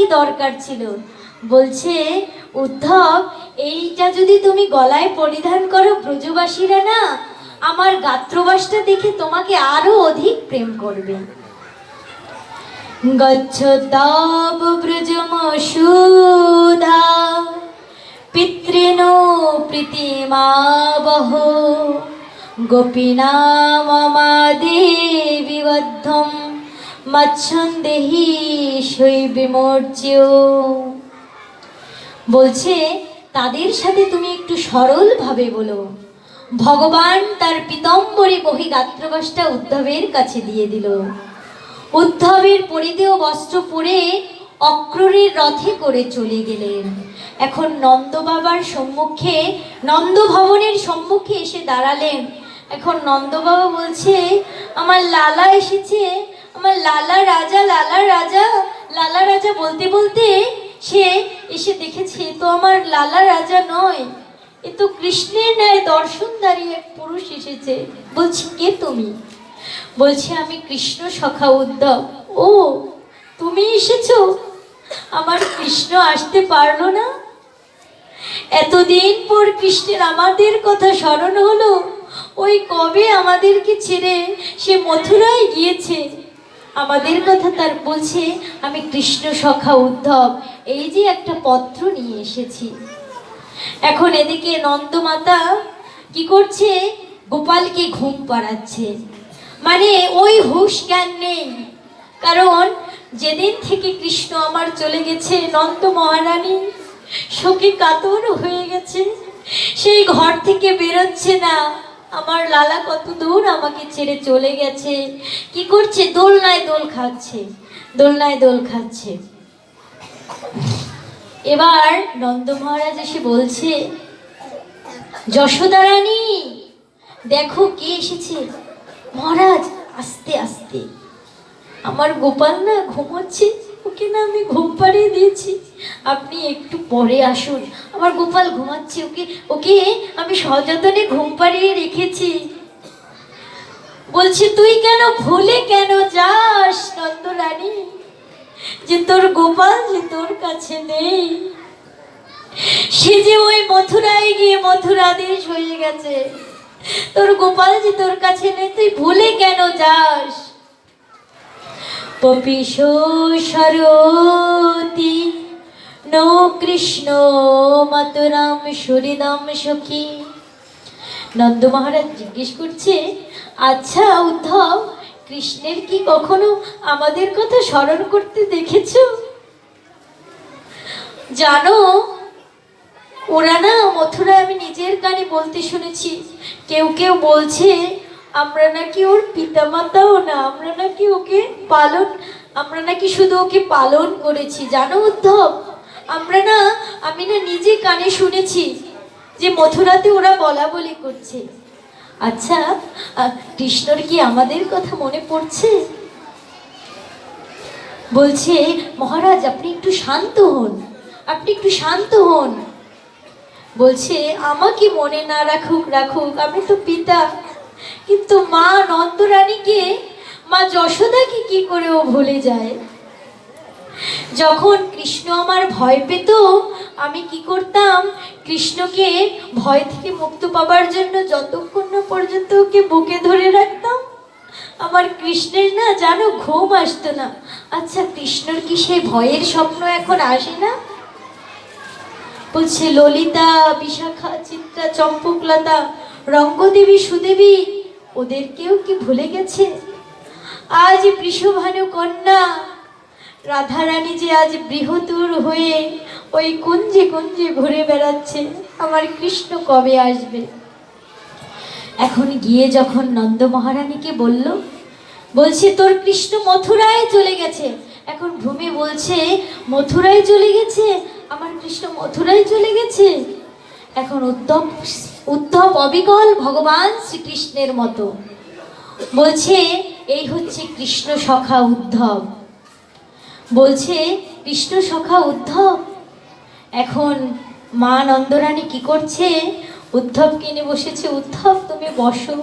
কি দরকার ছিল? বলছে, উদ্ধব, এইটা যদি তুমি গলায় পরিধান করো ব্রজবাসীরা না, আমার গাত্রবাসটা দেখে তোমাকে আরও অধিক প্রেম করবে। গচ্ছতাব ব্রজমসুধা, পিতৃণো প্রীতিমাবহ। গোপীনা মমা দেবী বদ্ধম মচ্ছন্দেহি শৈবিমর্য বলছে, তাদের সাথে তুমি একটু সরলভাবে বলো। ভগবান তার পিতম্বরী বহি গাত্রবাসটা উদ্ধবের কাছে দিয়ে দিল। উদ্ধবের পরিধেয় বস্ত্র পরে অক্ররের রথে করে চলে গেলেন। এখন নন্দ বাবার সম্মুখে নন্দ ভবনের সম্মুখে এসে দাঁড়ালেন। এখন নন্দ বাবা বলছে, আমার লালা এসেছে আমার লালা রাজা লালা রাজা লালা রাজা বলতে বলতে সে এসে দেখেছে তো আমার লালা রাজা নয়, এ তো কৃষ্ণের ন্যায় দর্শনদারী এক পুরুষ এসেছে। বলছি, কে তুমি? বলছে, আমি কৃষ্ণ সখা উদ্ধব। ও, তুমি এসেছ? আমার কৃষ্ণ আসতে পারল না? এতদিন পর কৃষ্ণের আমাদের কথা স্মরণ হলো। ওই কবে আমাদেরকে ছেড়ে সে মথুরায় গিয়েছে? আমাদের কথা তার বলছে, আমি কৃষ্ণ সখা উদ্ধব, এই যে একটা পত্র নিয়ে এসেছি। এখন এদিকে নন্দমাতা কি করছে? গোপালকে ঘুম পাড়াচ্ছে। মানে ওই হুশ জ্ঞান নেই। কারণ যেদিন থেকে কৃষ্ণ আমার চলে গেছে, নন্দ মহারানী শোকে কাতর হয়ে গেছে। সেই ঘর থেকে বেরোচ্ছে না। আমার লালা কত দূর আমাকে ছেড়ে চলে গেছে। কি করছে? দোলনায় দোল খাচ্ছে, দোলনায় দোল খাচ্ছে। এবার নন্দ মহারাজ এসে বলছে, যশোদা রানী, দেখো কে এসেছে। মহারাজ, আস্তে আস্তে। আমার গোপাল না ঘুমোচ্ছে? ওকে না আমি ঘুম পাড়িয়ে দিয়েছি। আপনি একটু পরে আসুন। আমার গোপাল ঘুমাচ্ছে, ওকে ওকে আমি সযতনে ঘুম পাড়িয়ে রেখেছি। বলছি, তুই কেন ভুলে কেন যাস, নন্দরানী? যে তোর গোপাল যে তোর কাছে নেই। সে যে ওই মথুরায় গিয়ে মথুরা দেশ হয়ে গেছে। তোর গোপাল যে তোর কাছে নেই, তুই ভুলে কেন যাস? পপিশ সরতি নো কৃষ্ণ মাতরাম সরিদাম সখী। নন্দ মহারাজ জিজ্ঞেস করছে আচ্ছা উদ্ধব, কৃষ্ণের কি কখনো আমাদের কথা স্মরণ করতে দেখেছ? জানো, ওরা না মথুরায় আমি নিজের কানে বলতে শুনেছি। কেউ কেউ বলছে আমরা নাকি ওর পিতামাতাও না, আমরা নাকি ওকে পালন, আমরা নাকি শুধু ওকে পালন করেছি, জানো উদ্ধব? আমরা না, আমি না নিজে কানে শুনেছি যে মথুরাতে ওরা বলা বলি করছে। আচ্ছা কৃষ্ণর কি আমাদের কথা মনে পড়ছে? বলছে, মহারাজ, আপনি একটু শান্ত হন, আপনি একটু শান্ত হন। বলছে, আমাকে মনে না রাখুক রাখুক, আমি তো পিতা। কিন্তু মা নন্দরানীকে, মা যশোদাকে কি করে ও ভুলে যায়? যখন কৃষ্ণ আমার ভয় পেত, আমি কি করতাম? কৃষ্ণকে ভয় থেকে মুক্ত পাবার জন্য যতক্ষণ না পর্যন্ত ওকে বুকে ধরে রাখতাম। আমার কৃষ্ণের না জানো ঘুম আসতো না। আচ্ছা কৃষ্ণর কি সেই ভয়ের স্বপ্ন এখন আসে না? বলছে, ললিতা, বিশাখা, চিত্রা, চম্পকলতা রঙ্গদেবী, সুদেবী, ওদেরকেও কি ভুলে গেছে? আজ বৃষভানু কন্যা, রাধারানী যে আজ বৃহতুর হয়ে ওই কুঞ্জে কুঞ্জে ঘুরে বেড়াচ্ছে, আমার কৃষ্ণ কবে আসবে? এখন গিয়ে যখন নন্দ মহারানীকে বলল, বলছে, তোর কৃষ্ণ মথুরায় চলে গেছে। এখন ভূমি বলছে, মথুরায় চলে গেছে? আমার কৃষ্ণ মথুরায় চলে গেছে? এখন উদ্ধব উদ্ধব অবিকল ভগবান শ্রীকৃষ্ণের মতো। বলছে, এই হচ্ছে কৃষ্ণ সখা উদ্ধব। বলছে, কৃষ্ণ সখা উদ্ধব? এখন মা নন্দরানী কি করছে? উদ্ধব কিনে বসেছে, উদ্ধব, তুমি বসো।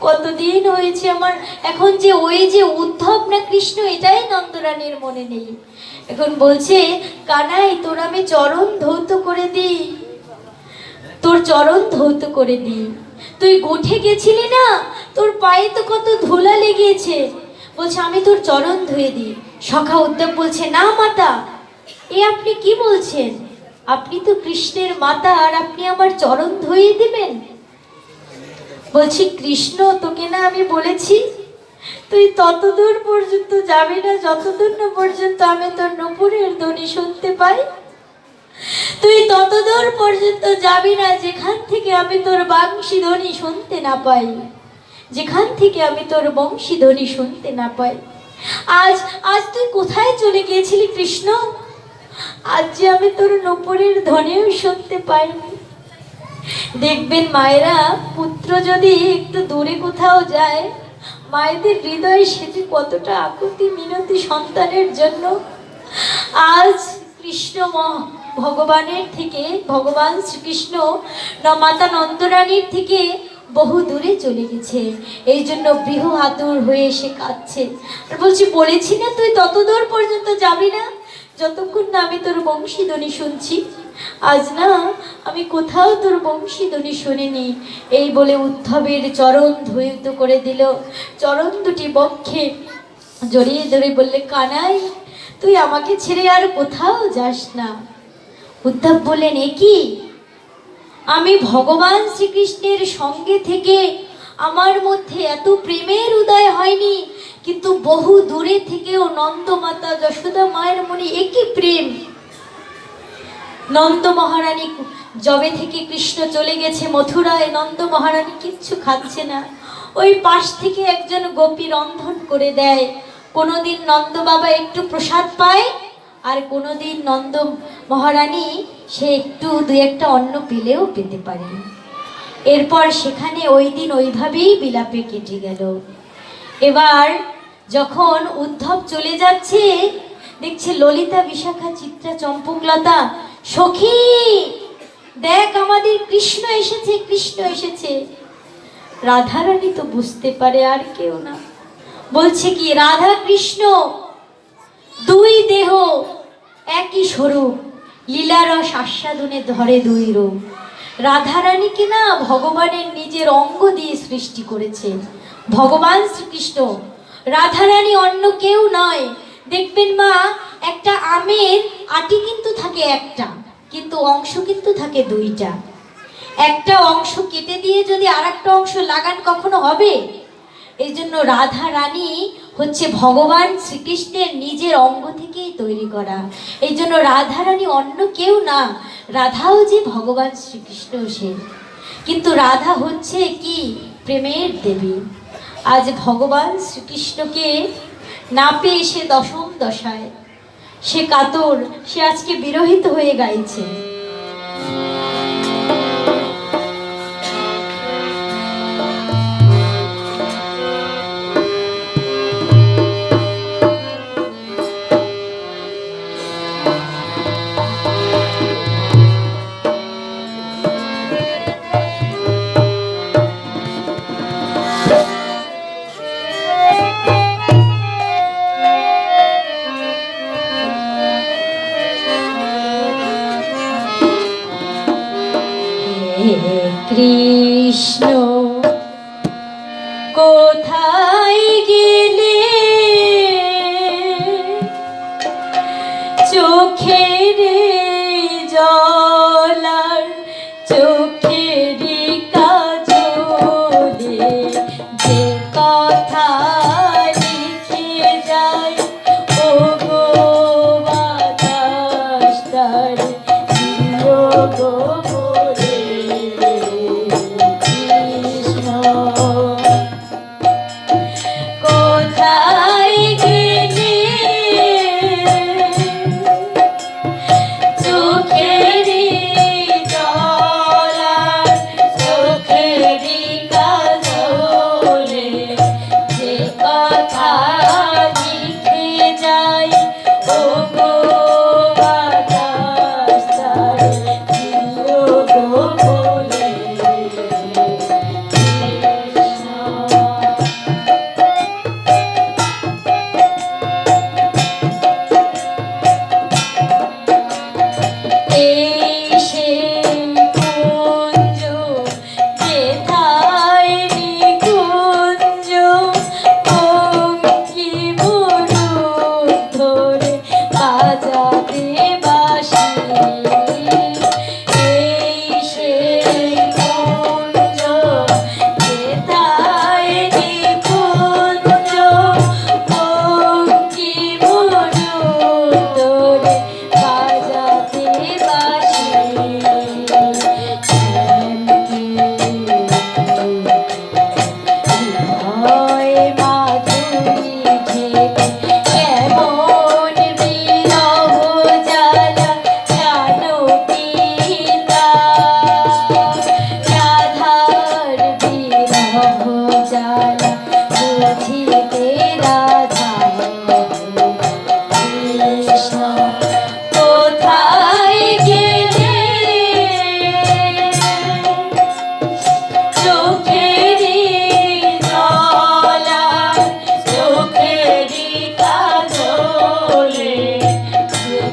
কতদিন হয়েছে আমার, এখন যে ওই যে উদ্ধব না কৃষ্ণ, এটাই নন্দরানীর মনে নেই। এখন বলছে, কানাই, তোর আমি চরণ ধৌত করে দিই। চরণ ধৌত করে দিই। তুই গোঠে গেছিলি না? তোর পায়ে তো কত ধুলা লেগেছে। বলছে, আমি তোর চরণ ধুয়ে দিই। সখা উদ্যোগ বলছে, না মাতা, এ আপনি কি বলছেন? আপনি তো কৃষ্ণের মাতা, আর আপনি আমার চরণ ধুয়ে দিবেন? বলছি, কৃষ্ণ, তোকে না আমি বলেছি? তুই ততদূর পর্যন্ত যাবি না, যতদূর না পর্যন্ত আমি তোর নপুরের ধ্বনি শুনতে পাই? তুই ততদূর পর্যন্ত যাবি না যেখান থেকে আমি তোর বাংশী ধ্বনি শুনতে না পাই। যেখান থেকে আমি তোর বংশী ধ্বনি শুনতে না পাই। আজ আজ তুই কোথায় চলে গিয়েছিলি কৃষ্ণ? আজ যে আমি তোর নপুরের ধ্বনিও শুনতে পাইনি। দেখবেন মায়েরা, পুত্র যদি একটু দূরে কোথাও যায়, মায়েদের হৃদয়ে সেটি কতটা আকুতি মিনতি সন্তানের জন্য। আজ কৃষ্ণ ম- ভগবানের থেকে, ভগবান শ্রীকৃষ্ণ ন- মাতা নন্দরানীর থেকে বহু দূরে চলে গেছে। এই জন্য বৃহ আতুর হয়ে এসে কাঁদছে। আর বলছি, বলেছি না তুই তত দূর পর্যন্ত যাবি না? যতক্ষণ না আমি তোর বংশীধ্বনি শুনছি। আজ না আমি কোথাও তোর বংশীধ্বনি শুনিনি। এই বলে উদ্ধবের চরণ ধুয়িত করে দিল। চরণ দুটি বক্ষে জড়িয়ে ধরে বললে, কানাই, তুই আমাকে ছেড়ে আর কোথাও যাস না। উদ্ধব বললেন এ কি আমি ভগবান শ্রীকৃষ্ণের সঙ্গে থেকে আমার মধ্যে এত প্রেমের উদয় হয়নি, কিন্তু বহু দূরে থেকেও নন্দমাতা যশোদা মায়ের মনে একই প্রেম। নন্দ মহারানী জবে থেকে কৃষ্ণ চলে গেছে মথুরায়, নন্দ মহারানী কিচ্ছু খাচ্ছে না। ওই পাশ থেকে একজন গোপী রন্ধন করে দেয়। কোনোদিন নন্দ বাবা একটু প্রসাদ পায় আর কোনোদিন নন্দ মহারানী সে একটু দু একটা অন্ন পেলেও পেতে পারে এরপর সেখানে ওই দিন ওইভাবেই বিলাপে কেটে গেল। এবার যখন উদ্ধব চলে যাচ্ছে, দেখছে ললিতা, বিশাখা, চিত্রা, চম্পকলতা, সখী, দেখ আমাদের কৃষ্ণ এসেছে কৃষ্ণ এসেছে। রাধারানী তো বুঝতে পারে আর কেউ না। বলছে কি, রাধা কৃষ্ণ দুই দেহ একই স্বরূপ। লীলারস আস্বাদনে ধরে দুই রূপ। রাধারানীকে না ভগবানের নিজের অঙ্গ দিয়ে সৃষ্টি করেছে। ভগবান শ্রীকৃষ্ণ, রাধারানী অন্য কেউ নয়। দেখবেন মা, একটা আমের আটি কিন্তু থাকে একটা, কিন্তু অংশ কিন্তু থাকে দুইটা। একটা অংশ কেটে দিয়ে যদি আর অংশ লাগান কখনো হবে? এই জন্য রাধা রানী হচ্ছে ভগবান শ্রীকৃষ্ণের নিজের অঙ্গ থেকেই তৈরি করা। এই জন্য রাধা রানী অন্য কেউ না, রাধাও যে ভগবান শ্রীকৃষ্ণ সে। কিন্তু রাধা হচ্ছে কি? প্রেমের দেবী। আজ ভগবান শ্রীকৃষ্ণকে না পেয়ে সে দশম দশায়। সে কাতর, সে আজকে বিরহিত হয়ে গাইছে। চোখের জলার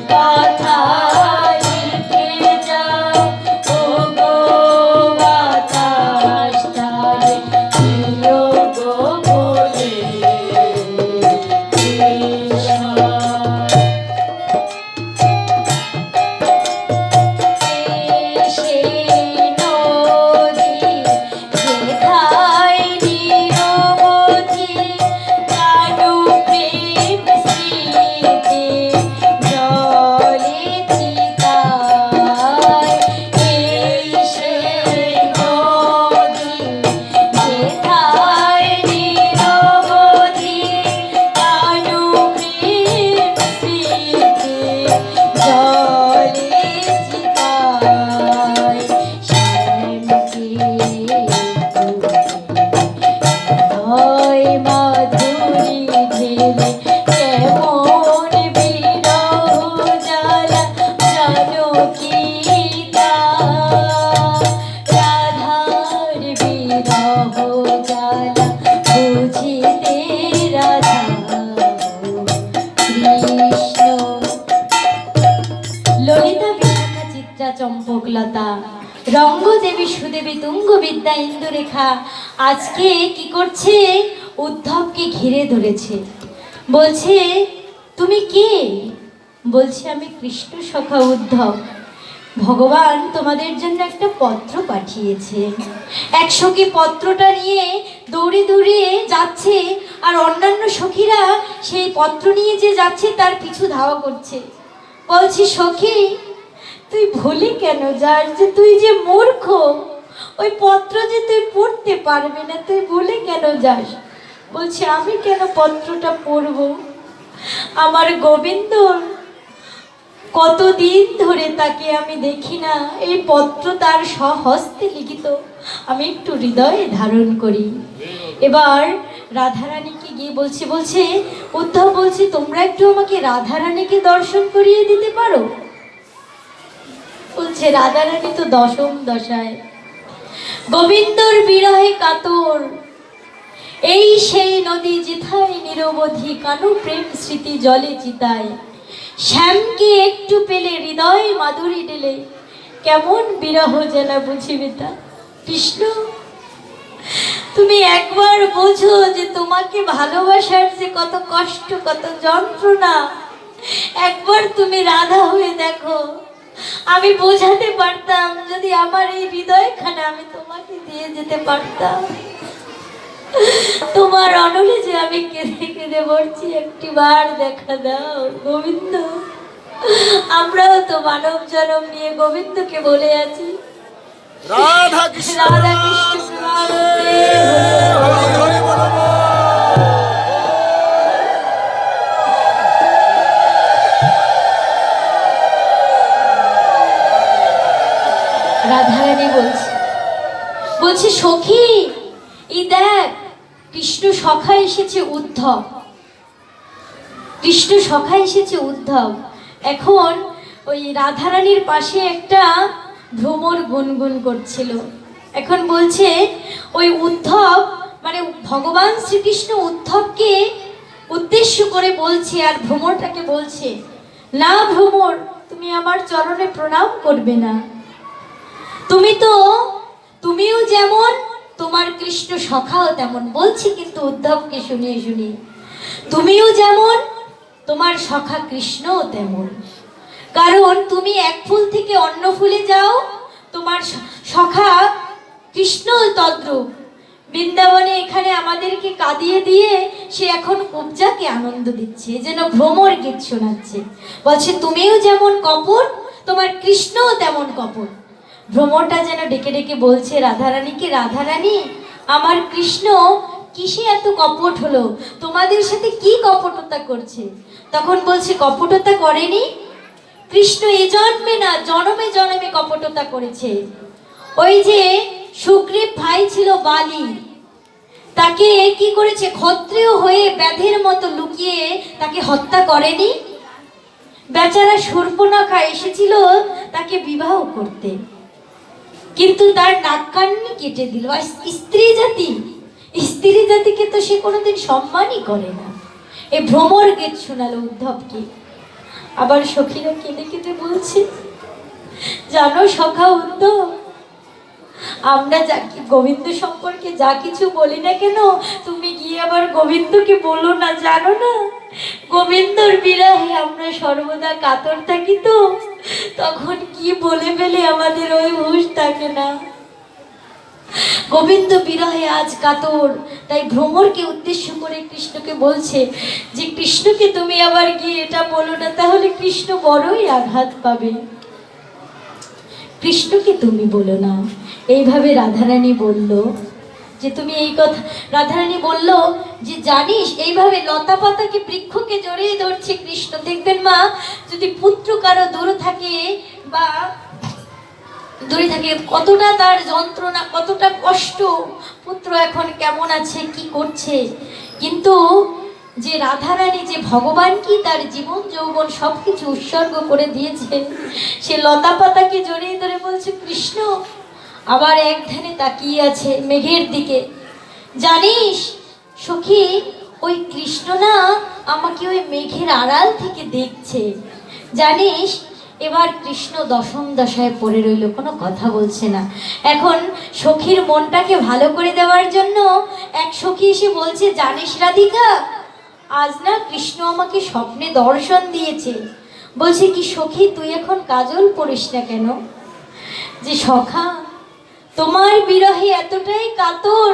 কথা চম্পকলতা রঙ্গদেবী, সুদেবী তুঙ্গ বিদ্যা ইন্দুরেখা, আজকে কি করছে? উদ্ধবকে ঘিরে ধরেছে। বলছে, তুমি কে? বলছে, আমি কৃষ্ণ সখা উদ্ধব। ভগবান তোমাদের জন্য একটা পত্র পাঠিয়েছে। এক সখী পত্রটা নিয়ে দৌড়ে দৌড়ে যাচ্ছে, আর অন্যান্য সখীরা সেই পত্র নিয়ে যে যাচ্ছে, তার পিছু ধাওয়া করছে। বলছি, সখী তুই ভুলি কেন? যাস যে তুই যে মূর্খ, ওই পত্র যে তুই পড়তে পারবি না, তুই ভুলে কেন যাস? বলছি, আমি কেন পত্রটা পড়ব? আমার গোবিন্দ কতদিন ধরে তাকে আমি দেখি না। এই পত্র তার স্বহস্তে লিখিত। আমি একটু হৃদয়ে ধারণ করি। এবার রাধারানীকে গিয়ে বলছে বলছে, উদ্ধব, বলছে, তোমরা একটু আমাকে রাধারানীকে দর্শন করিয়ে দিতে পারো? বলছে রাধারানী তো দশম দশায়। গোবিন্দর বিরহে কাতর। এই সেই নদী জিথায় নিরবধি কানু প্রেম স্মৃতি জলে চিতায়। শ্যামকে একটু পেলে হৃদয় মাধুরী ডেলে। কেমন বিরহ জেলা বুঝিবে তা কৃষ্ণ, তুমি একবার বোঝো যে তোমাকে ভালোবাসার যে কত কষ্ট, কত যন্ত্রণা। একবার তুমি রাধা হয়ে দেখো। আমি বোঝাতে পারতাম যদি আমার এই হৃদয়খানা আমি তোমাকে দিয়ে যেতে পারতাম। তোমার অনলে যে আমি কেঁদে কেঁদে মরছি একটি বার দেখা দাও গোবিন্দ। আমরাও তো মানব জনম নিয়ে গোবিন্দকে বলে আছি। রাধা কৃষ্ণ রাধা কৃষ্ণ রাধারানী বলছে। বলছে, সখী, এই দেখ, কৃষ্ণ সখা এসেছে উদ্ধব। কৃষ্ণ সখা এসেছে উদ্ধব। এখন ওই রাধারানীর পাশে একটা ভ্রমর গুনগুন করছিল। এখন বলছে, ওই উদ্ধব মানে ভগবান শ্রীকৃষ্ণ উদ্ধবকে উদ্দেশ্য করে বলছে আর ভ্রমরটাকে বলছে, না ভ্রমর, তুমি আমার চরণে প্রণাম করবে না। তুমি তো, তুমিও যেমন, তোমার কৃষ্ণ সখাও তেমন। বলছি কিন্তু উদ্ধবকে শুনিয়ে শুনিয়ে। তুমিও যেমন, তোমার সখা কৃষ্ণও তেমন। কারণ তুমি এক ফুল থেকে অন্য ফুলে যাও, তোমার সখা কৃষ্ণ তদ্রূপ। বৃন্দাবনে এখানে আমাদেরকে কাঁদিয়ে দিয়ে সে এখন কুবজাকে আনন্দ দিচ্ছে, যেন ভ্রমর গীত শোনাচ্ছে। বলছে, তুমিও যেমন কপট, তোমার কৃষ্ণও তেমন কপট। ভ্রমরটা যেন ডেকে ডেকে বলছে রাধারানীকে রাধারানী, আমার কৃষ্ণ কিসে এত কপট হলো? তোমাদের সাথে কি কপটতা করছে? তখন বলছে, কপটতা করেনি? কৃষ্ণ এ জন্মে না, জনমে জনমে কপটতা করেছে। ওই যে সুগ্রীব ভাই ছিল বালি, তাকে কি করেছে? ক্ষত্রিয় হয়ে ব্যাধের মতো লুকিয়ে তাকে হত্যা করেনি? বেচারা সর্পনাখা এসেছিল তাকে বিবাহ করতে। কিন্তু তার নাক কান্নি কেটে দিল। আর স্ত্রী জাতি, স্ত্রী জাতিকে তো সে কোনোদিন সম্মানই করে না। এ ভ্রমর গীত শোনালো উদ্ধবকে। আবার সখীরা কেঁদে কেঁদে বলছে, জানো সখা উদ্ধব, আমরা যা গোবিন্দ সম্পর্কে যা কিছু বলি না কেন, তুমি গিয়ে আবার গোবিন্দকে বলো না, জানো না? গোবিন্দর বিরাহে আমরা সর্বদা কাতর থাকি তো। তখন কি বলে ফেলে আমাদের ওই হুঁশ থাকে না? গোবিন্দ বিরহে আজ কাতর, তাই ভ্রমরকে উদ্দেশ্য করে কৃষ্ণকে বলছে যে, কৃষ্ণকে তুমি আবার গিয়ে এটা বলো না, তাহলে কৃষ্ণ বড়ই আঘাত পাবে। কৃষ্ণকে তুমি বলো না। এইভাবে রাধারানী বলল যে, তুমি এই কথা, রাধারানী বলল যে জানিস, এইভাবে লতা পাতাকে বৃক্ষকে জড়িয়ে ধরছে কৃষ্ণ। দেখবেন মা, যদি পুত্র কারও দূর থাকে বা দূরে থাকে, কতটা তার যন্ত্রণা, কতটা কষ্ট, পুত্র এখন কেমন আছে, কি করছে? কিন্তু যে রাধারানী, যে ভগবান কি, তার জীবন, যৌবন সব কিছু উৎসর্গ করে দিয়েছে। সে লতা পাতাকে জড়িয়ে ধরে বলছে, কৃষ্ণ, আবার এক ধ্যানে তাকিয়ে আছে মেঘের দিকে। জানিস সখী, ওই কৃষ্ণ না আমাকে ওই মেঘের আড়াল থেকে দেখছে। জানিস, এবার কৃষ্ণ দশম দশায় পড়ে রইল, কোনো কথা বলছে না। এখন সখীর মনটাকে ভালো করে দেওয়ার জন্য এক সখী এসে বলছে, জানিস রাধিকা, আজ না কৃষ্ণ আমাকে স্বপ্নে দর্শন দিয়েছে। বলছে, কি সখী, তুই এখন কাজল পড়িস না কেন? যে সখা, তোমার বিরহে এতটাই কাতর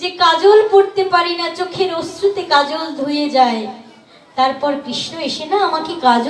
যে কাজল পড়তে পারি না, চোখের অশ্রুতে কাজল ধুয়ে যায়। তারপর কৃষ্ণ এসে না আমাকে কাজল